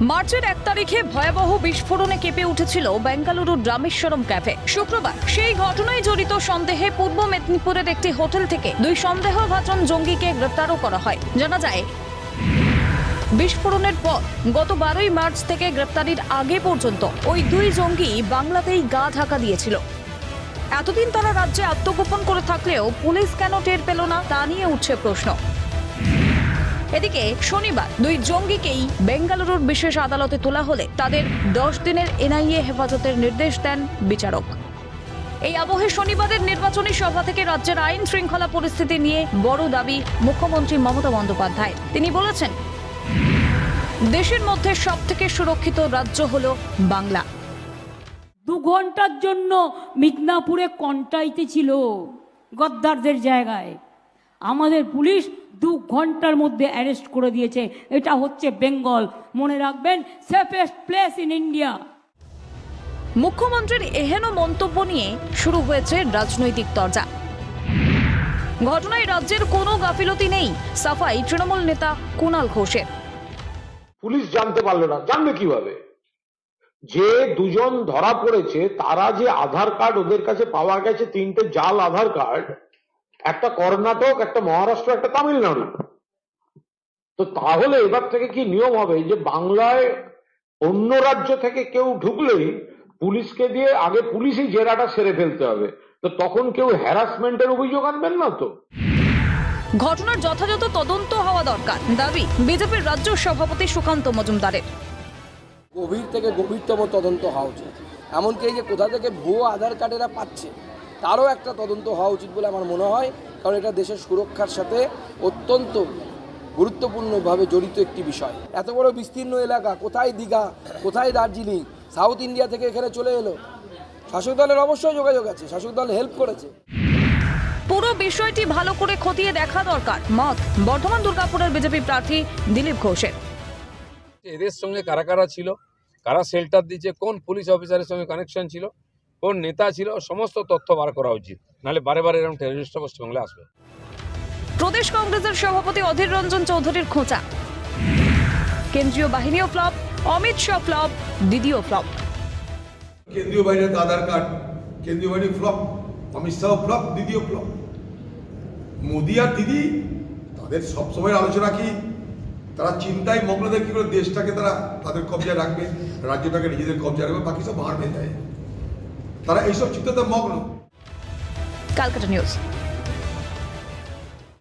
মার্চের এক তারিখে ভয়াবহ বিস্ফোরণে কেঁপে উঠেছিল বেঙ্গালুরুর রামেশ্বরম ক্যাফে। শুক্রবার সেই ঘটনায় জড়িত সন্দেহে পূর্ব মেদিনীপুরের একটি হোটেল থেকে দুই সন্দেহভাজন জঙ্গিকে গ্রেপ্তারও করা হয়। জানা যায়, বিস্ফোরণের পর গত বারোই মার্চ থেকে গ্রেপ্তারির আগে পর্যন্ত ওই দুই জঙ্গি বাংলাতেই গা ঢাকা দিয়েছিল। এতদিন তারা রাজ্যে আত্মগোপন করে থাকলেও পুলিশ কেন টের পেল না তা নিয়ে উঠছে প্রশ্ন। এদিকে শনিবার দুই জঙ্গিকেই বেঙ্গালুরুর বিশেষ আদালতে তোলা হলে তাদের দশ দিনের এনআইএ হেফাজতের নির্দেশ দেন বিচারক। এই আবহে শনিবারের নির্বাচনী সভা থেকে রাজ্যের আইন শৃঙ্খলা পরিস্থিতি নিয়ে বড় দাবি মুখ্যমন্ত্রী মমতা বন্দ্যোপাধ্যায় তিনি বলেছেন, দেশের মধ্যে সব থেকে সুরক্ষিত রাজ্য হল বাংলা। দু ঘণ্টার জন্য মিদনাপুরে কন্টাইতে ছিল গদ্দারদের জায়গায়। আমাদের পুলিশ দু ঘণ্টার মধ্যে অ্যারেস্ট করে দিয়েছে। এটা হচ্ছে বেঙ্গল। মনে রাখবেন সেফেস্ট প্লেস ইন ইন্ডিয়া মুখ্যমন্ত্রীর এহেন মন্তব্য নিয়ে শুরু হয়েছে রাজনৈতিক তরজা। ঘটনায় রাজ্যের কোনো গাফিলতি নেই সাফাই তৃণমূল নেতা কুণাল ঘোষের। পুলিশ জানতে পারল না জানবে কীভাবে? যে দুজন ধরা পড়েছে তারা যে আধার কার্ড ওদের কাছে পাওয়া গেছে তিনটে জাল আধার কার্ড একটা কর্ণাটক একটা মহারাষ্ট্র একটা তামিলনাড়ু। তো তাহলে এবার থেকে কি নিয়ম হবে? যে বাংলায় অন্য রাজ্য থেকে কেউ ঢুকলেই পুলিশকে দিয়ে আগে পুলিশই জেরাটা সেরে ফেলতে হবে। তো তখন কেউ হ্যারাসমেন্টের অভিযোগ আনবেন না তো? ঘটনার যথাযথ তদন্ত হওয়া দরকার। দাবি বিজেপির রাজ্য সভাপতি সুকান্ত মজুমদারের। গভীর থেকে গভীরতম তদন্ত হওয়া উচিত। এমনকি এই যে কোথা থেকে ভুয়ো আধার কার্ড এরা পাচ্ছে তারও একটা তদন্ত হওয়া উচিত বলে আমার মনে হয় কারণ এটা দেশের সুরক্ষার সাথে অত্যন্ত গুরুত্বপূর্ণভাবে জড়িত একটি বিষয়। এত বড় বিস্তীর্ণ এলাকা কোথায় দীঘা কোথায় দার্জিলিং? সাউথ ইন্ডিয়া থেকে এখানে চলে এলো। শাসক দলের অবশ্যই যোগাযোগ আছে শাসক দল হেল্প করেছে। পুরো বিষয়টি ভালো করে খতিয়ে দেখা দরকার। মত বর্ধমান দুর্গাপুরের বিজেপি প্রার্থী দিলীপ ঘোষের। এদের সঙ্গে কারা কারা ছিল? কারা শেল্টার দিচ্ছে কোন পুলিশ অফিসারের সঙ্গে কানেকশন ছিল? কোন নেতা ছিল সমস্ত তথ্য বার করা উচিত। নাহলে বারে বারে এরকম টেররিস্টরা পশ্চিমবাংলায় আসবে। প্রদেশ কংগ্রেসের সভাপতি অধীর রঞ্জন চৌধুরীর খোঁচা। কেন্দ্রীয় বাহিনীও ফ্লপ অমিত শাহ ফ্লপ দিদিও ফ্লপ। কেন্দ্রীয় বাহিনীর আধার কার্ড কেন্দ্রীয় বাহিনী ফ্লপ অমিত শাহ ফ্লপ দিদিও ফ্লপ। মোদি আর দিদি তাদের সবসময় আলোচনা কি? তারা চিন্তায় মগ্নদের কি করে দেশটাকে তারা তাদের কবজায় রাখবে রাজ্যটাকে নিজেদের কবজায় রাখবে বাকি সব হারবে যায় তারা এইসব চিন্তাতে মগ্ন। Calcutta news.